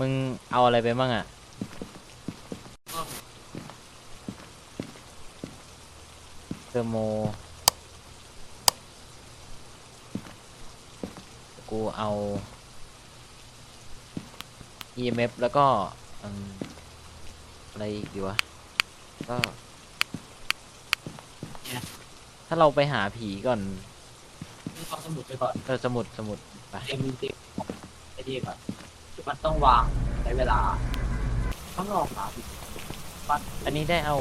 มึงเอาอะไรไปบ้างอะเทอร์โม กูเอา EMF แล้วก็อืมอะไรอีกดีวะ ก็ ถ้าเราไปหาผีก่อนเอาสมุดไปก่อน เออสมุดสมุดไปเอ็มติไอ้ดีก่อนคือ มันต้องวางใช้เวลาต้องลองหาผิดอันนี้ได้เอา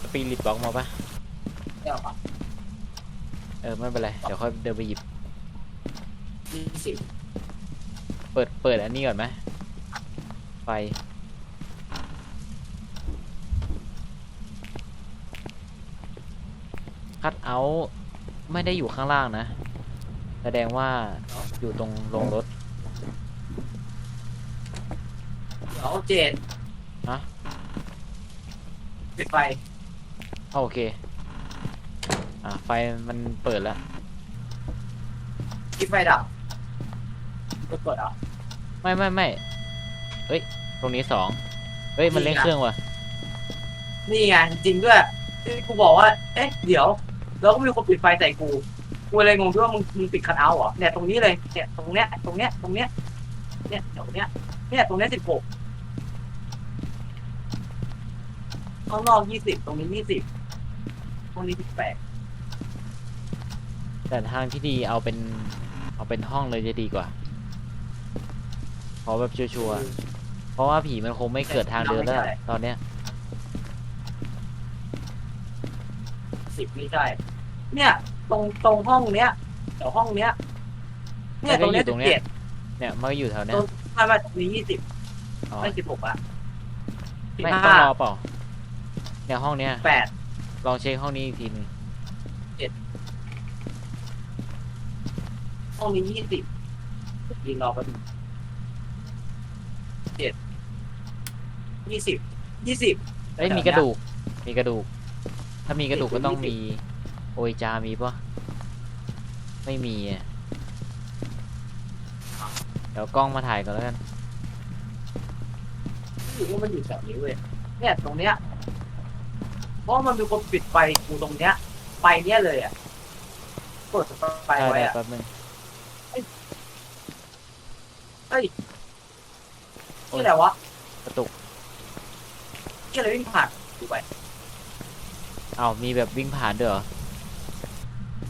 สปิริตบ็อกมาปะได้หรอปะเออไม่เป็นไร เดี๋ยวค่อยเดินไปหยิบ ยี่สิบเปิดเปิดอันนี้ก่อนไหมไฟ คัดเอาท์ไม่ได้อยู่ข้างล่างนะ แสดงว่าอยู่ตรงลงรถ เดี๋ยวเจ็ดฮะ ปิดไฟอะโอเค อ่าไฟมันเปิดแล้ว ปิดไฟดับกดเปิดอะ ไม่ไม่ไม่เฮ้ย ตรงนี้สองเฮ้ย มันเล่นนี่ไงเครื่องว่ะ นี่ไงจริงๆด้วยที่กูบอกว่า เอ๊ะ เดี๋ยว แล้วก็มีคนปิดไฟใส่กู กูเลยงงด้วยว่ามึงมึงปิดคัทเอาท์เหรอ เนี่ยตรงนี้เลย เนี่ยตรงเนี้ย ตรงเนี้ย ตรงเนี้ย เนี่ยตรงเนี้ย เนี่ยตรงเนี้ยสิบหก ข้างนอกยี่สิบตรงนี้ยี่สิบตรงนี้สิบแปดแต่ทางที่ดีเอาเป็น เอาเป็นห้องเลยจะดีกว่า ขอแบบชัวร์ๆเพราะว่าผีมันคงไม่เกิดทางเดินแล้วตอนเนี้ยสิบไม่ใช่เนี่ย ตรงตรงห้องเนี้ยเดี๋ยวห้องเนี้ย เนี่ยตรงเนี้ยตสิรงบเนี้ยเจ็ดเนี่ยมันก็อยู่แถวเนี้ยตรงไม่ไม่ตรงนี้ยี่สิบอ๋อไม่สิบหกอะสิบไม่ห้าต้องรอเปล่า เนี่ยห้องเนี้ยแปดลองเช็คห้องนี้อีกทีหนึงห้องนี้ยี่สิบยิงรอแป๊บนึงเจ็ดยี่สิบยี่สิบ เอ้ยแถวมีเนี้ยกระดูก มีกระดูก ถ้ามีกระดูกสิบก็ต้องยี่สิบมี โอยจามีปะไม่มีอะเดี๋ยวกล้องมาถ่ายก่อนแล้วกันหรือว่ามันอยู่แถวนี้เว้ยเนี่ยตรงเนี้ย เพราะมันมีคนปิดไฟกูตรงเนี้ยไฟเนี้ยเลยอะกดไฟได้ไว้ได้อะแป๊บนึงที่ไหนวะกระตุกที่อะไรวิ่งผ่านดูไปอ้าวมีแบบวิ่งผ่านด้วยเหรอ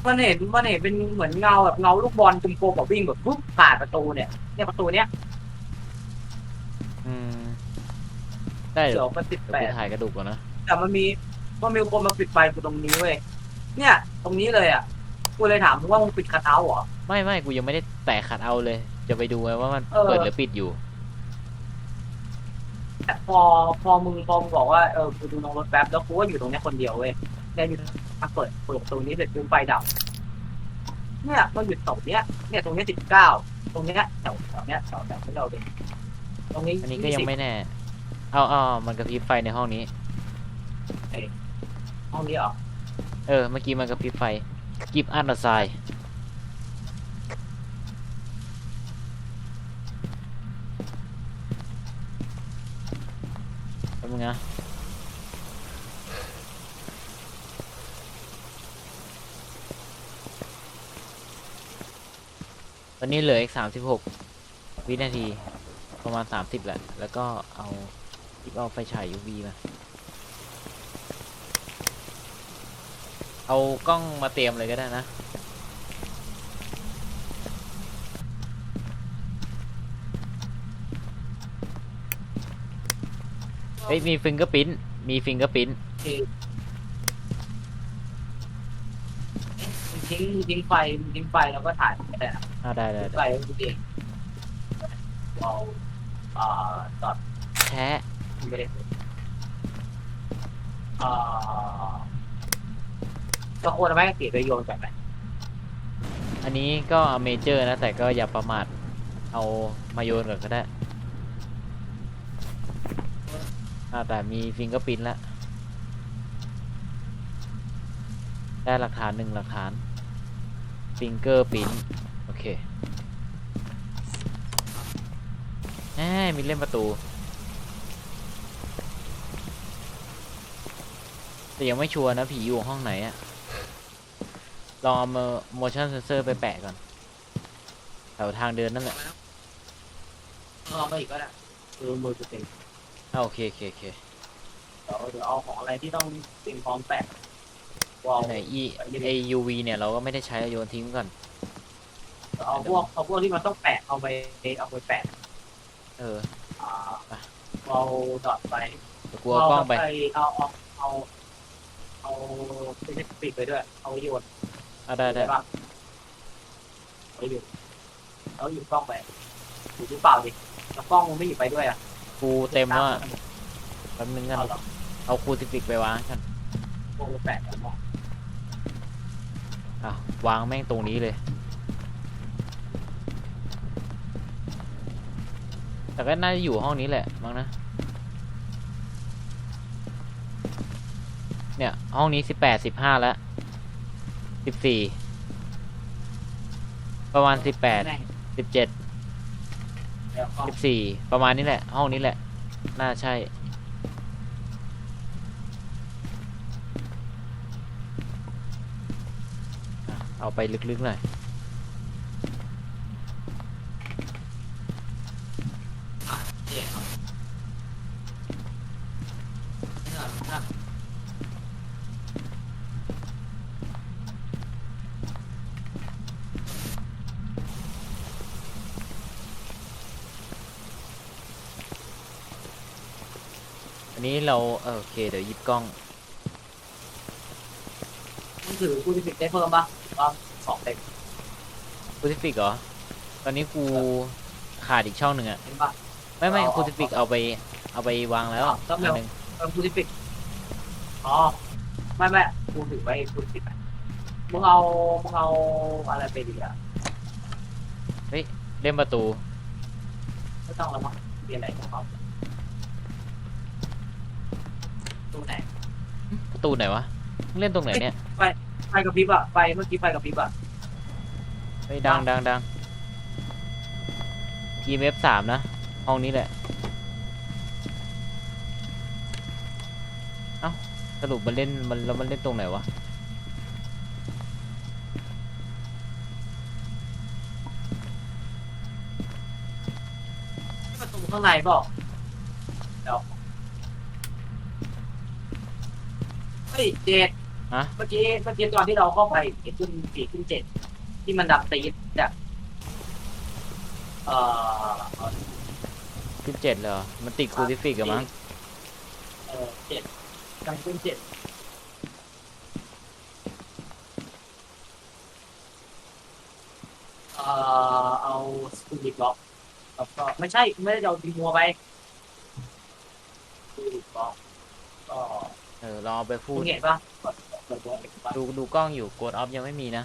มันเห็นมันเห็นเป็นเหมือนเงาแบบเงาลูกบอลกลมๆแบบวิ่งแบบปุ๊บผ่านประตูเนี่ยเนี่ยประตูเนี้ยอืมได้เดี๋เดี๋ยยววมันติดเดี๋ยวแปกูดถ่ายกระดูกก่อนนะแต่มันมี มันมีคนมาปิดไฟกูตรงนี้เว้ยเนี่ย ตรงนี้เลยอะกูเลยถามมึงว่ามึงปิดคัทเอาท์เหรอ ไม่ไม่กูยังไม่ได้แตะขัดเอาเลย จะไปดูไงว่ามันเออ เปิดหรือปิดอยู่ แต่พอพอมึงพอมึงบอกว่าเออกูดูน้องรถแป๊บแล้วกูก็อยู่ตรงเนี้ยคนเดียวเว้ยเนี่ยอยู่มาเปิดเปิดประตูนี้เสร็จกูไฟดับเนี่ยมันอยู่ตรงเนี้ยเนี่ยตรงเนี้ยสิบเก้าตรงเนี้ยแถวแถวเนี้ยแถวแถวที่เราเด็นตรงนี้อันนี้ก็ยังไม่แน่ เอาเอามันกระพริบไฟในห้องนี้ ห้องนี้เหรอเออ เมื่อกี้มันกระพริบไฟกิฟอันดาไซแป๊บนึงนะตอนนี้เหลืออีกสามสิบหกวินาที ประมาณสามสิบแหละ แล้วก็เอาหยิบเอาไฟฉาย UV มา เอากล้องมาเตรียมเลยก็ได้นะ เฮ้ยมีฟิงเกอร์ปิ้นมีฟิงเกอร์ปิ้นคือมึงทิ้งมึงทิ้งไฟมึงทิ้งไฟแล้วก็ถ่ายไม่ได้นะอ่าได้ได้ไฟได้ก็คือเองเราเอ่อจอดแท้ไม่ได้เอ่อ จะโคนเอาไม้กางเขนไปโยนกันไหมอันนี้ก็เมเจอร์นะ แต่ก็อย่าประมาทเอามาโยนก่อนก็ได้อ่าแต่มีฟิงเกอร์ปิ้นแล้วได้หลักฐานหนึ่งหลักฐานฟิงเกอร์ปิ้นโอเคแหมมีเล่นประตูแต่ยังไม่ชัวร์นะผีอยู่ห้องไหนอะ ลองเอามา motion sensor ไปแปะก่อนแถวทางเดินนั่นแหละเอาไปอีกก็ได้เออมือจะเต็มอะโอเคโอเคโอเคเดี๋ยวเดี๋ยวเอาของอะไรที่ต้องเตรียมพร้อมแปะวอาไหน e a uv เนี่ยเราก็ไม่ได้ใช้โยนทิ้งก่อนเอาพวกเอาพวกที่มันต้องแปะเอาไปเอาไปแปะเอออ่าไปเอาดอดไปเดี๋ยวกูเอากล้องไปเอาเอาเอาเอาเป็นปิดไปด้วย เอาโยน อะได้ได้ปะเอาอยู่เอาอยู่กล้องไปอยู่หรือเปล่าดิแล้วกล้องมึงไม่หยิบไปด้วยอะกูเต็มแล้วอะแป๊บนึงกันเอาหรอเอาคูติฟิกไปวางกันพวกมึงแปะกันมองอะวางแม่งตรงนี้เลย แต่ก็น่าจะอยู่ห้องนี้แหละมั้งนะ เนี่ย ห้องนี้สิบแปดสิบห้าแล้ว สิบสี่ประมาณสิบแปดแม่งสิบเจ็ดเดี๋ยวกล้องสิบสี่ประมาณนี้แหละ ห้องนี้แหละ น่าใช่อะเอาไปลึกๆหน่อยเนี่ยครับเนี่ย อันนี้ เราเออโอเคเดี๋ยวหยิบกล้องมึงถือกูจะปิดได้เพิ่มปะหรือว่าสองเต็มคูติฟิกเหรอ ตอนนี้กูขาดอีกช่องหนึ่งอะเห็นปะ ไม่ไม่เอาคูติฟิกเอาไปเอาไปวางแล้วเอาก็อันเร็วหนึ่งเออกูจะปิดอ๋อไม่ไม่กูถือไว้กูปิดไปมึงเอามึงเอาอะไรไปดีอะเล่มประตูไม่ต้องแล้วมั้งเปลี่ยนอะไรของเขา ตู้ไหนประตูไหนวะมึงเล่นตรงไหนเนี่ยไฟกระพริบอะไฟเมื่อกี้ไฟกระพริบอะเฮ้ยดังดังดัง EMF สามนะห้องนี้แหละเอ้าสรุปมันเล่นมันแล้วมันเล่นตรงไหนวะประตูข้างในเปล่าเดี๋ยวเฮ้ยเจ็ดฮะ เมื่อกี้เมื่อกี้ตอนที่เราเข้าไปเจ็ดขึ้นสี่ขึ้นเจ็ดที่มันดับตีดเนี่ยเอ่อเอาขึ้นเจ็ดเลยเหรอ มันติดคูติฟิกอะมั้ง เออเจ็ดกลางขึ้นเจ็ดเอ่อเอาสกูบิกล็อกแล้วก็ไม่ใช่ไม่ได้เอาดีมัวไปสกูบิกล็อกก็เออลองเอาไปพูมึดงเห็นปะกดกดตัวเห็นปะดูดูกล้องอยู่กดออฟยังไม่มีนะ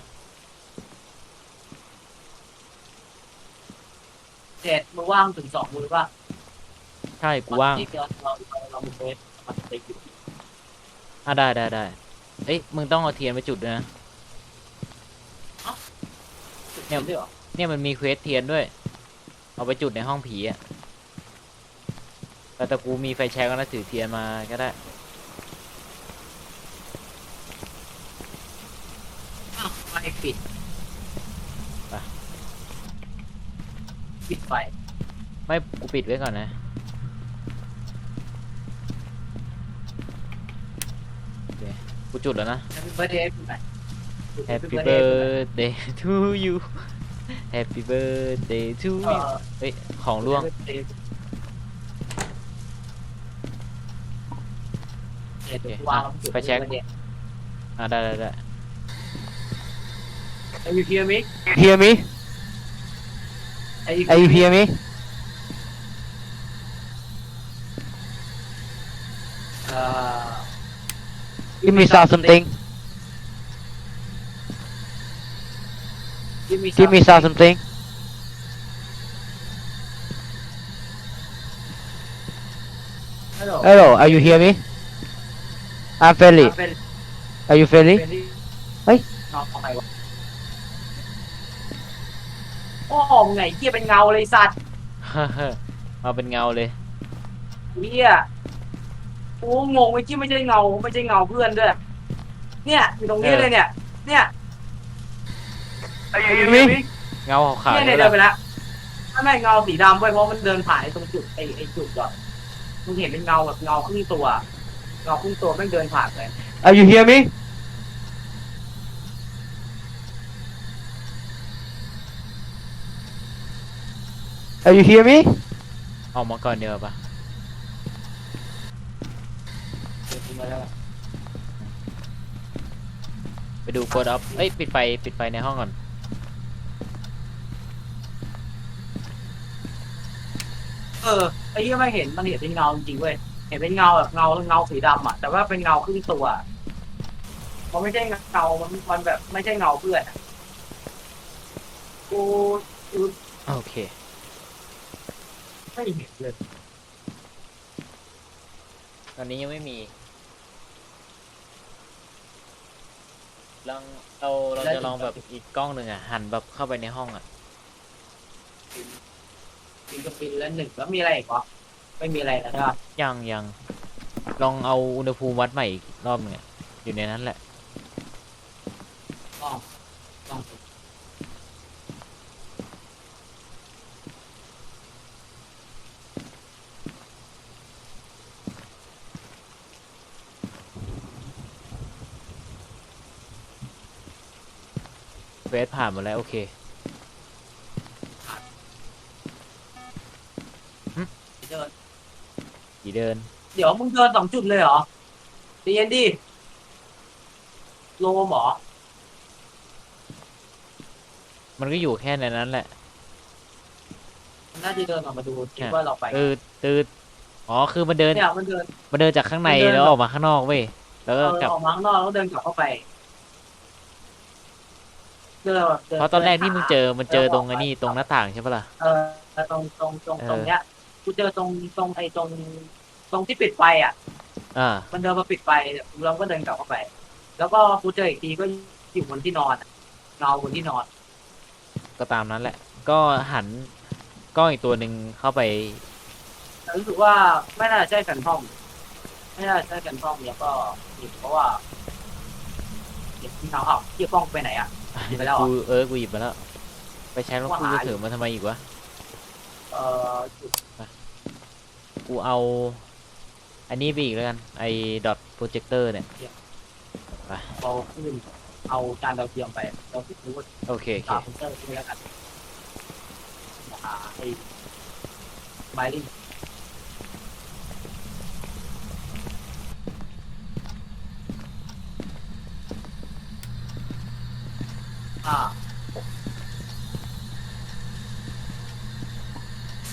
เจ็ดมือว่างถึงสองมือปะใช่กูว่างที่เราเราเรามีเฟสมันติดอยู่อะได้ได้ได้เอ้ยมึงต้องเอาเทียนไปจุดด้วยนะเนี่ยด้วยเหรอเนี่ยมันมีเควสเทียนด้วย เอาไปจุดในห้องผีอะแต่แต่กูมีไฟแช็กแล้วนะถือเทียนมาก็ได้ อ้าวไม่ ปิดไป ปิดไฟไม่กูปิดไว้ก่อนนะ โอเค กูจุดแล้วนะ แฮปปี้เบิร์ดเดย์ปิดไหน Happy birthday to you Happy birthday to เอ่ you อเฮ้ย ของร่วงเดี๋ยวเดี๋ยวกูวางแล้วไปเช็ค อะได้ได้ได้ ไอ้ยูพีเอ็ม hear me? ไอ้ Are you hear me? เอ่อ Give me saw something. give me Give me saw something. hello Hello, are you hear me? I'm friendly. เป็น Are you เป็ friendly? นที่เฮ้ยนอนทำไมวะโอ้มึงไงเกียเป็นเงาเลยสัตว์มาเป็นเงาเลยเนี่ยกูงงไอ้ที่ไม่ใช่เงาไม่ใช่เงาเพื่อนด้วย เนี่ยอยู่ตรงนี้เออเลยเนี่ย เนี่ย Are you hear me เงาขาวๆเนี่ยนี่เนี่ยแหเดิละนไปแล้วถ้าไม่เงาสีดำเว้ยเพราะมันเดินผ่านไอ้ตรงจุดไอ้ไอ้จุดก่อนมึงเห็นเป็นเงาแบบเงาครึ่งตัวเงาครึ่งตัวไม่งเดินผ่านเลย Are you hear me Are you hear me ออกมาก่อนเดียวาปะเดินมาแล้วไปดูกดอัพเอ้ยปิดไฟปิดไฟในห้องก่อน เออไอ้ที่ไม่เห็นมันเห็นเป็นเงาจริงๆเว้ยเห็นเป็นเงาแบบเงาเงาสีดำอะแต่ว่าเป็นเงาครึ่งตัวมันไม่ใช่เงามันมันแบบไม่ใช่เงาเพื่อนอะกูกูโอเค ไม่เห็นเลยตอนนี้ยังไม่มี ลองเราเราจะลองแบบอีกกล้องหนึ่งอะ หันแบบเข้าไปในห้องอะ ฟินกับฟินแล้วหนึ่งแล้วมีอะไรอีกวะไม่มีอะไรแล้วใช่ปะยังยังลองเอาอุณหภูมิวัดใหม่อีกรอบหนึงอะอยู่ในนั้นแหละต้องต้อง เวสผ่านหมาแล้ว โอเคเดินผีเดิน เดี๋ยวมึงเดินสองจุดเลยเหรอใจเย็นดิโลมเหรอมันก็อยู่แค่ในนั้นแหละ น่าจะเดินออกมาดูคิดว่าเราไปตืดตืดอ๋อคือมันเดินเนี่ยมันเดินมันเดินจากข้างในมันเดินแล้วออกมาข้างนอกเว้ยแล้วเอก็อกลับออกมาข้างนอกแล้วเดินกลับเข้าไป เดินแบบดิเพราะตอนแรกที่มึงเจอมันเจอตรงดิไอ้นี่ตรงหน้าต่างใช่ปะล่ะเออตรงตรงตรงเออตรงเนี้ยกูเจอตรงตรงไอ้ตรงตรงที่ปิดไฟอะอ่ามันเดินมาปิดไฟเราก็เดินกลับเข้าไป แล้วก็กูเจออีกทีก็อยู่บนที่นอนอะเงาบนที่นอน ก็ตามนั้นแหละ ก็หันกล้องอีกตัวหนึ่งเข้าไปแต่รู้สึกว่าไม่น่าจะใช่แฟนทอมไม่น่าจะใช่แฟนทอมแล้วก็อีกเพราะว่าเด็กที่เขาเอาที่กล้องไปไหนอะ หยิบไปแล้วเหรอ กูเออกูหยิบมาแล้วไปใช้แล้วว่ากูหาจะถือมาทำไมอีกวะเอ่อจุดกูเอา อันนี้ไปอีกแล้วกันไอ้ดอทโปรเจคเตอร์เนี่ยเอาขึ้นเอาจานดาวเทียมไปเราคิดดูว่าโอเคโอเคตาคอมพิวเตอร์ที่แล้วกันหาไอ้ไบลิง อ่าหก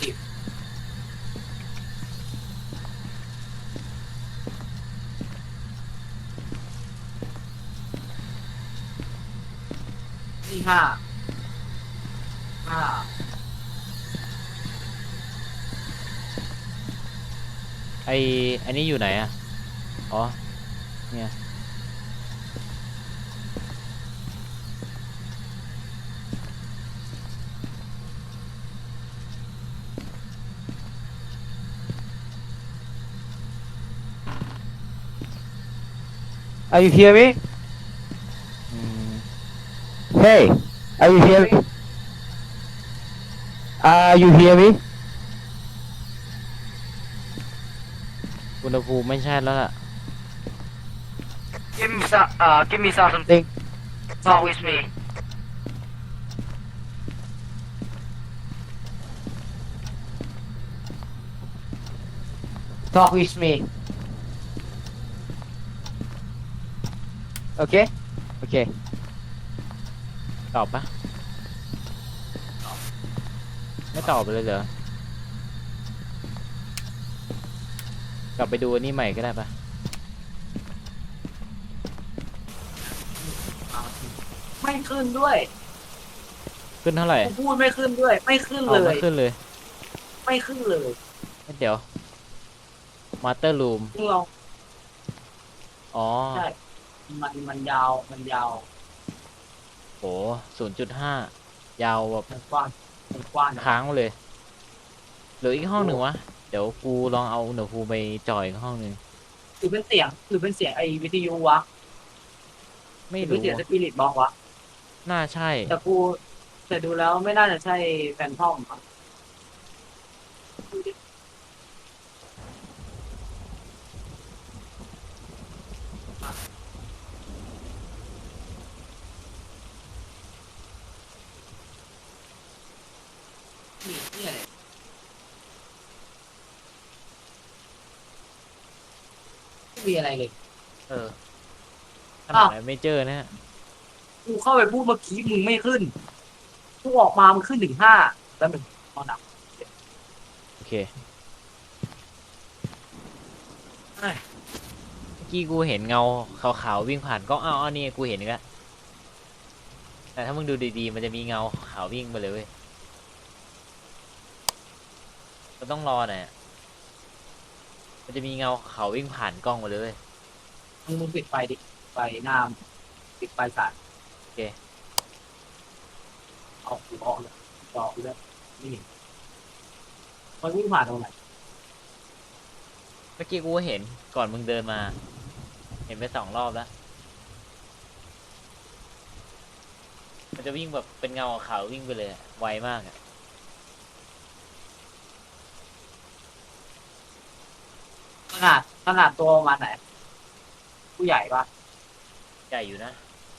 สิบนี่ห้าห้าไออันนี้อยู่ไหนอะ อ๋อ เนี่ย Are you hear me อืม Hey Are you hear me Are you hear me อุณหภูมิไม่ใช่แล้วล่ะ Give me some, uh, give me some something. Talk with me. Talk with me Okay Okay ตอบปะไม่ตอบเลยเหรอ กลับไปดูอันนี้ใหม่ก็ได้ปะไม่ขึ้นด้วยขึ้นเท่าไหร่กูพูดไม่ขึ้นด้วย ไม่ขึ้นเอาเลไม่ย ขึ้นเลย ไม่ขึ้นเลยเดี๋ยวมาสเตอร์รูมมึงลอง อ๋อ ใช่ มันมันยาวมันยาวโหศูนย์จุดห้ายาวแบบมันกว้างมันกว้างนะค้างมาเลยเหลืออีกห้องหนึ่งวะ เดี๋ยวกูลองเอาเดี๋ยวกูไปจอยอีกห้องหนึ่งหรือเป็นเสียงหรือเป็นเสียงไอ้วิทยุวะไม่หรือรู้เสียงสอะปิริตบอกวะน่าใช่ แต่กูแต่ดูแล้วไม่น่าจะใช่แฟนทอมอะดูดินี่นี่อะไรไม่มีอะไรเลย เออขนาดไหนไม่เจอนะฮะกูเข้าไปพูดเมื่อกี้มึงไม่ขึ้น กูออกมามันขึ้นถึงห้าแล้วมันตอนหนักโอเคเอ้ยเมื่อกี้กูเห็นเงาขาวๆวิ่งผ่านกล้องอ้าวอันนี้กูเห็นอีกแล้วแต่ถ้ามึงดูดีๆ มันจะมีเงาขาววิ่งไปเลยเว้ยเราต้องรอหน่อยอะ มันจะมีเงาขาววิ่งผ่านกล้องมาเลยเว้ยมึงมึงปิดไฟดิ ไฟหน้าปิดไฟสายโอเค เอากูออกเลยออกเลยนี่มันวิ่งผ่านตรงไหนเมื่อกี้กูก็เห็นก่อนมึงเดินมา เห็นไปสองรอบแล้ว มันจะวิ่งแบบเป็นเงาขาววิ่งไปเลยอะไวมากอะ ขนาดขนาดตัวประมาณไหน ผู้ใหญ่ปะ ใหญ่อยู่นะ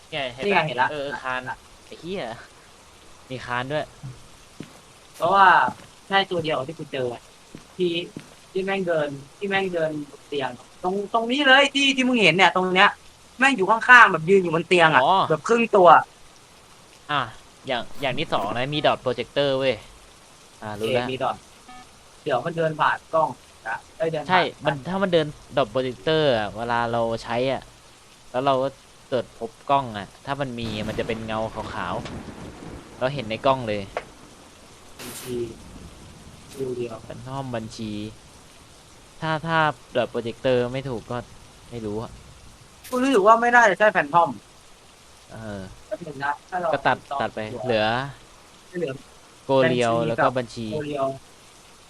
เนี่ยเห็นนี่ไงปะเห็นละ เออคานไอ้เหี้ยมีคานด้วย เพราะว่าใช่ตัวเดียวที่กูเจอที่ที่แม่งเดินที่แม่งเดินบนเตียง ตรงตรงนี้เลยที่ที่มึงเห็นเนี่ยตรงเนี้ยแม่งอยู่ข้างๆแบบยืนอยู่บนเตียงอะอ๋อ แบบครึ่งตัว อะอย่างอย่างที่สองนะมีดอทโปรเจคเตอร์เว้ยอ่ารู้เอแล้ว มีดอทเดี๋ยวมันเดินผ่านกล้อง นะเอ้ยเดินผ่าใช่มันถ้ามันเดินดอทโปรเจคเตอร์อะเวลาเราใช้อะ แล้วเราก็เกิดพบกล้องอะ ถ้ามันมีมันจะเป็นเงาขาวๆ เราเห็นในกล้องเลยบัญชีดูเดียวเป็นห้องบัญชี ถ้าถ้าดอทโปรเจคเตอร์ไม่ถูกก็ไม่รู้อะกูรู้สึกว่าไม่น่าจะใช่แฟนทอมเออ แป๊บนึงนะถ้าเราก็ตัดตัดไป เหลือ เหลือ โกเรียวบัญชีแล้วก็กับบัญชีโมเรียว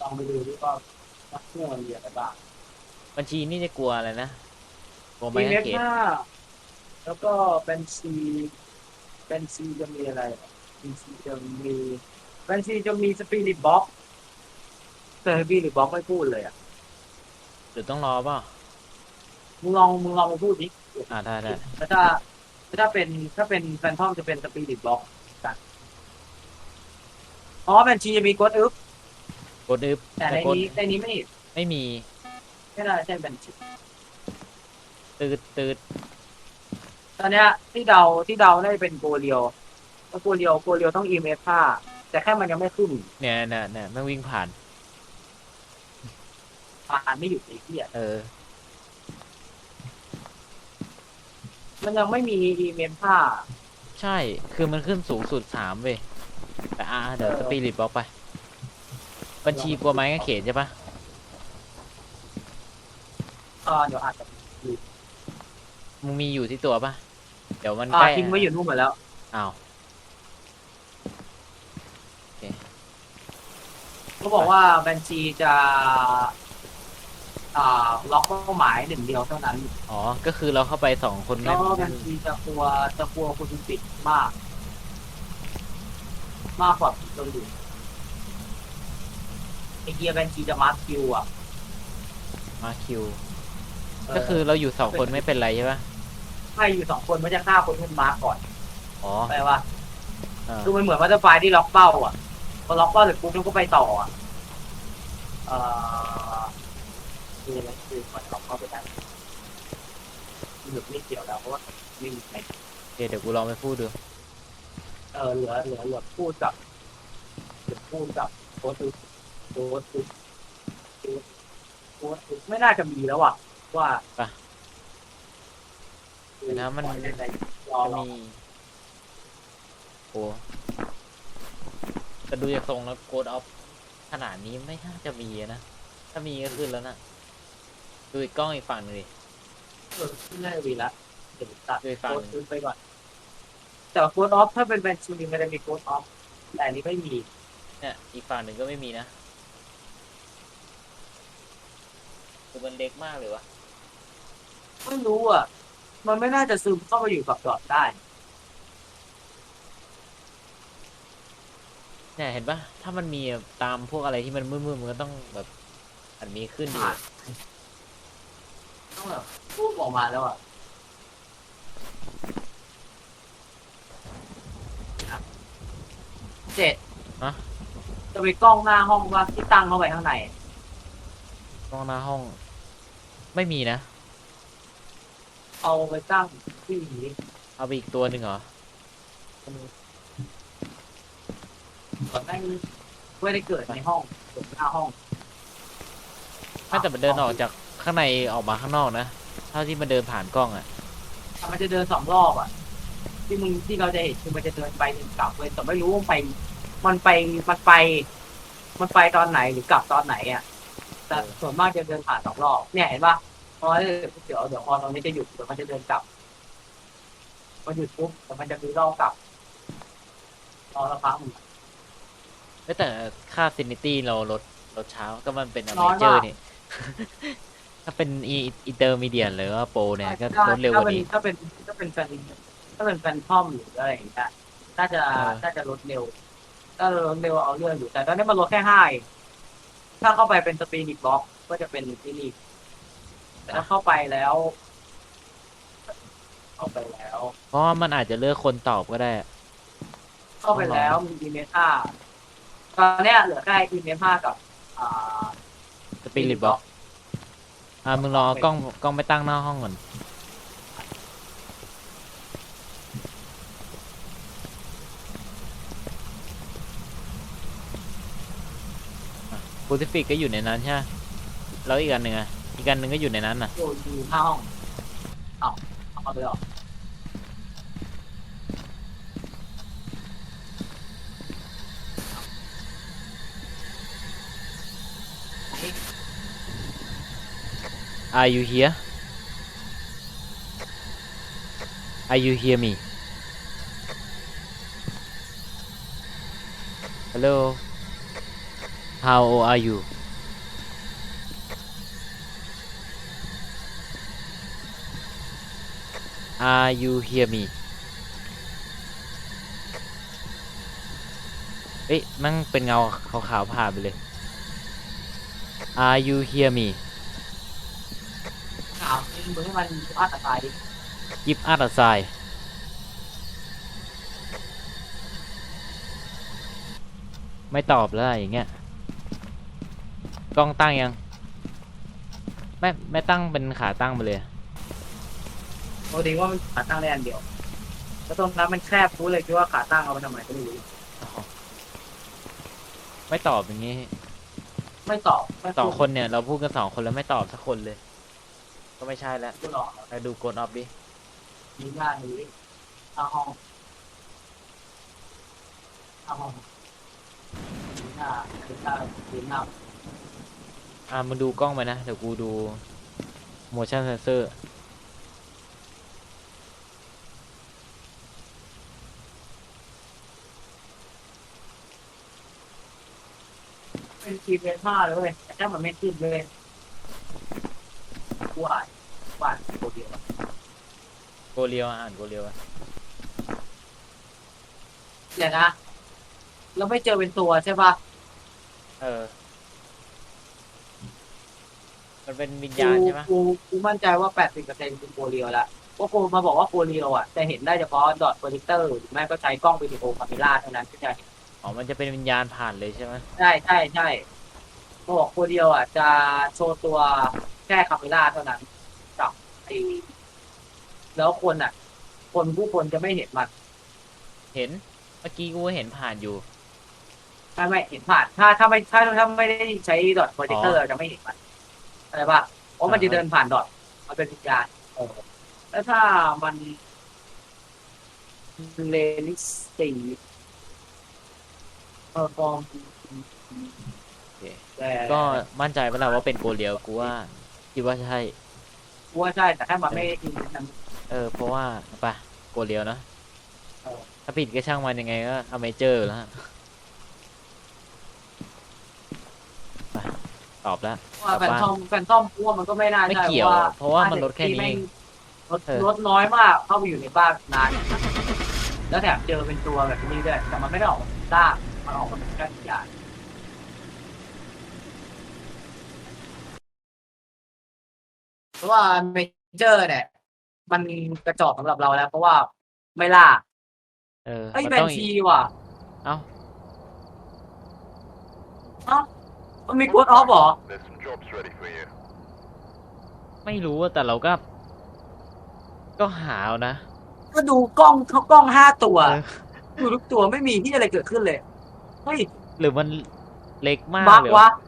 ลองไปดูดิ ว่าว่าคู่มันเรียนอะไรบ้างบัญชีนี่จะกลัวอะไรนะกลัวไม้มีกาเว็บงเขนห้า แล้วก็บัญชีบัญชีจะมีอะไรบัญชีจะมีบัญชีจะมีสปิริตบ็อกแต่สปิริตบ็อกไม่พูดเลยอะหรือต้องรอเปล่ามึงลองมึงลองมาพูดดิอ่าได้ได้แล้วถ้าถ้าเป็นถ้าเป็นแฟนทอมจะเป็นสปิริตบ็อกกันอ๋อบัญชีจะมีกดอึ๊บ กดอึบแต่ในกดนี้ในนี้ไม่ไม่มีไม่น่าใช่บัญชีตืดตืดตอนเนี้ยที่เดาที่เดาได้เป็นโกเรียวเพราะโกเรียวโกเรียวต้อง EMF 5แต่แค่มันยังไม่ขึ้นเนี่ยเนี่ยเนี่ยแม่งวิ่งผ่าน ผ่านไม่หยุดไอ้เหี้ยเออ มันยังไม่มี EMF ใช่คือมันขึ้นสูงสุดสามเว้ยแต่อ่าเดี๋ยวเออสปิริตบอกไป บัญชีกลัวไม้กางเขนใช่ปะ5อ่าเดี๋ยวอาจจะมึงมีอยู่ที่ตัวปะเดี๋ยวมันอ่าใกล้ทิ้งไว้อยู่นู่นหมดแล้ว อ้าวเขาบอกว่าบัญชีจะ อ่า ล็อกเป้าหมายหนึ่งเดียวเท่านั้น อ๋อก็คือเราเข้าไปสองคนแล้ไม่วบัญชีจะกลัวจะกลัวคุณปิดมาก มากกว่าตัวอื่นไอเกียร์บัญชีจะมาร์คคิวอะมาคิวเก็คือเราอยู่สองคนไม่เป็นไรใช่ปะให้อยู่สองคนมันจะฆ่าคนที่มาร์คก่อนอ๋อแปลว่าเออคือมันเหมือนว่าจะไฟล์ที่ล็อกเป้าอะพอล็อกเป้าเสร็จปุ๊บมันก็ไปต่ออะเอ่อคืออะไรคือมันล็อกเป้าไปได้หยุดไม่เกี่ยวแล้วเพราะว่าไม่มีใครโอเคเดี๋ยวกูลองไปพูดดู เออเหลือเหลือเหลือพูดกับเหลือพูดกับโค้ดอุ๊บโค้ ดอุ๊บโค้ดโค้ดอุ๊บไม่น่าจะมีแล้วอะ ว่าไปเดี๋ยวนะมันรอจะรอมีโอ้แต่ดูจากทรงแล้วโกดออฟขนาดนี้ไม่น่าจะมีนะ ถ้ามีก็ขึ้นแล้วนะดูอีกกล้องอีกฝั่งหนึ่งดิ เออไม่น่าจะมีละเดี๋ยวตัดด้วยฟัง โค้ดอุ๊บไปก่อน แต่โค้ดออฟถ้าเป็นแบนชีมันจะมีโค้ดออฟแต่อันนี้ไม่มีเนี่ยอีกฝั่งหนึ่งก็ไม่มีนะ คือมันเล็กมากเลยวะไม่รู้อะ มันไม่น่าจะซึมเข้าไปอยู่กับดอทได้ เนี่ยเห็นปะถ้ามันมีตามพวกอะไรที่มันมืดๆมันก็ต้องแบบอันนี้ขึ้นอยู่อะ ต้องแบบพูดออกมาแล้วอะเจ็ดฮะจะมีกล้องหน้าห้องว่าที่ตั้งเข้าไปข้างใน กล้องหน้าห้องไม่มีนะ เอาไปตั้งที่นี้เอาไปอีกตัวหนึ่งเหรอ ก่อนแม่งไม่ได้เกิดในห้องเกิดหน้าห้องถ้าแต่มันเดินออกจากข้างในออกมาข้างนอกนะ เท่าที่มันเดินผ่านกล้องอะแต่มันจะเดินสองรอบอะ ที่มึงที่เราจะเห็นคือมันจะเดินไปเดินกลับเลยแต่ไม่รู้ว่ามันไป มันไปมันไป มันไปตอนไหนหรือกลับตอนไหนอะ แต่ส่วนมากจะเดินผ่านสองรอบเนี่ยเห็นปะพอเดี๋ยวเดี๋ยวพอตรงนี้จะหยุดเดี๋ยวมันจะเดินกลับพอหยุดปุ๊บเดี๋ยวมันจะมีรอบกลับรอละพักหนึ่ง เอ้ยแต่ค่าซินิตี้เราลดลดเช้าก็มันเป็นอน้เมอยเจอมาร์กนี่ ถ้าเป็นอีอินเตอร์มีเดียหรือว่าโปรเนี่ยก็ถ้าลดเร็วกถ้าว่าเป็นนี้ ถ้าเป็นถ้าเป็นแฟนถ้าเป็นแฟนทอมหรืออะไรอย่างเงี้ยน่าจะเออ น่าจะลดเร็วถ้าลดเร็วเอาเรื่องอยู่แต่ตอนนี้มันลดแค่ห้าเอง ถ้าเข้าไปเป็นสปีนิกบล็อกก็จะเป็นซีรีส์แต่ถ้าเข้าไปแล้ว เข้าไปแล้ว เพราะว่ามันอาจจะเลือกคนตอบก็ได้ เข้าไปแล้วมีอีเมท่าตอนเนี้ยเหลือแค่อีเมท่ากับ อ่า สปิริตบอกอ่ามึงลองเอากล้องกล้องไปตั้งหน้าห้องก่อน คูซิฟิกก็อยู่ในนั้นใช่ไหมแล้วอีกอันหนึ่งอะ อีกอันหนึ่งก็อยู่ในนั้นน่ะ อยู่อยู่ห้าห้องเอาเอาไปหรอ Are you here Are you hear me Hello How old are you Are you hear me เฮ้ยนั่งเป็นเงาขาวๆผ่านไปเลย Are you hear me ถามมึงให้มันอาตาตายดิ Give us a sign ไม่ตอบแล้วอะอย่างเงี้ย กล้องตั้งยัง ไม่ไม่ตั้งเป็นขาตั้งไปเลย ปกติว่ามันขาตั้งได้อันเดียวแล้วตรงนั้นมันแคบรู้เลยคิดว่าขาตั้งเอาไปทำไมก็ไม่รู้ไม่ตอบอย่างงี้ไม่ตอบไม่สองพูดคนเนี่ย เราพูดกันสองคนแล้วไม่ตอบสักคนเลย ก็ไม่ใช่แล้วไม่หรอกไปดูกดออฟดิมีหน้านี้เอาห้องเอาห้องมีหน้ามีหน้ามีหน้า อ่ามึงดูกล้องไปนะ เดี๋ยวกูดู motion sensor เป็นคีย์เพนห้าเลยเว้ยแต่ถ้ามันไม่ขึ้นเลยวาดวาดตัวเดียวอะโกเรียวอ่านโกเรียวอะเดี๋ยวนะเราไม่เจอเป็นตัวใช่ป่ะเออ มันเป็นวิญญาณใช่ไหมกูกูมั่นใจว่าแปดสิบเปอร์เซ็นต์คือโกเรียวละว่ากูมาบอกว่าโกเรียวอะจะเห็นได้เฉพาะดอทโปรเจคเตอร์หรือไม่ก็ใช้กล้องวิดีโอคาเมล่าเท่านั้นที่จะเห็นอ๋อ มันจะเป็นวิญญาณผ่านเลยใช่ไหมใช่ใช่ใช่เขาบอกโกเรียวอะจะโชว์ตัวแค่คาเมล่าเท่านั้นกับไอแล้วคนอะ คนผู้คนจะไม่เห็นมันเห็น เมื่อกี้กูก็เห็นผ่านอยู่ไม่ไม่เห็นผ่าน ถ้าถ้าไม่ถ้าถ้าไม่ได้ใช้ดอทโปรเจคเตอร์จะไม่เห็นมัน อะไรปะเพราะมันจะเดินผ่านดอทมันเป็นวิญญาณเออแล้วถ้ามันเลนิสตีเออฟอร์มเคแต่ก็มั่นใจไปแล้วว่าเป็นโกเรียวกูว่าคิดว่าใช่กูว่าใช่แต่ถ้ามันไม่อินมันเออ เพราะว่าไปะโกเรียวนะเออถ้าผิดก็ช่างมันยังไงก็อเมเจอร์แล้วฮะไป ตอบแล้วว่าแฟกลันบทบ้าอมแฟนทอมพวกมันก็ไม่น่าไม่ใช่เกี่ยวว่าเพราะว่ามันลดแค่นี้ที่ม่งลดเออลดน้อยมากเข้าไปอยู่ในบ้านนาน แล้วแถมเจอเป็นตัวแบบนี้ด้วยแต่มันไม่ได้ออกมาล่ามันออกมาเป็นแค่ใหญ่เพราะว่าเมเจอร์เนี่ย มันกระจอกสำหรับเราแล้ว เพราะว่าไม่ล่าเออไอ้ยมันแบต้นองชีว่ะ เอ้า เอ้า มันมีโค้ดออฟเหรอ There's some jobs ready for you. ไม่รู้อะแต่เราก็ ก็หาเอานะก็ดูกล้องเขากล้องห้าตัว เออดูทุกตัวไม่มีที่อะไรเกิดขึ้นเลย เฮ้ยหรือมันเล็กมากบักเลยวะ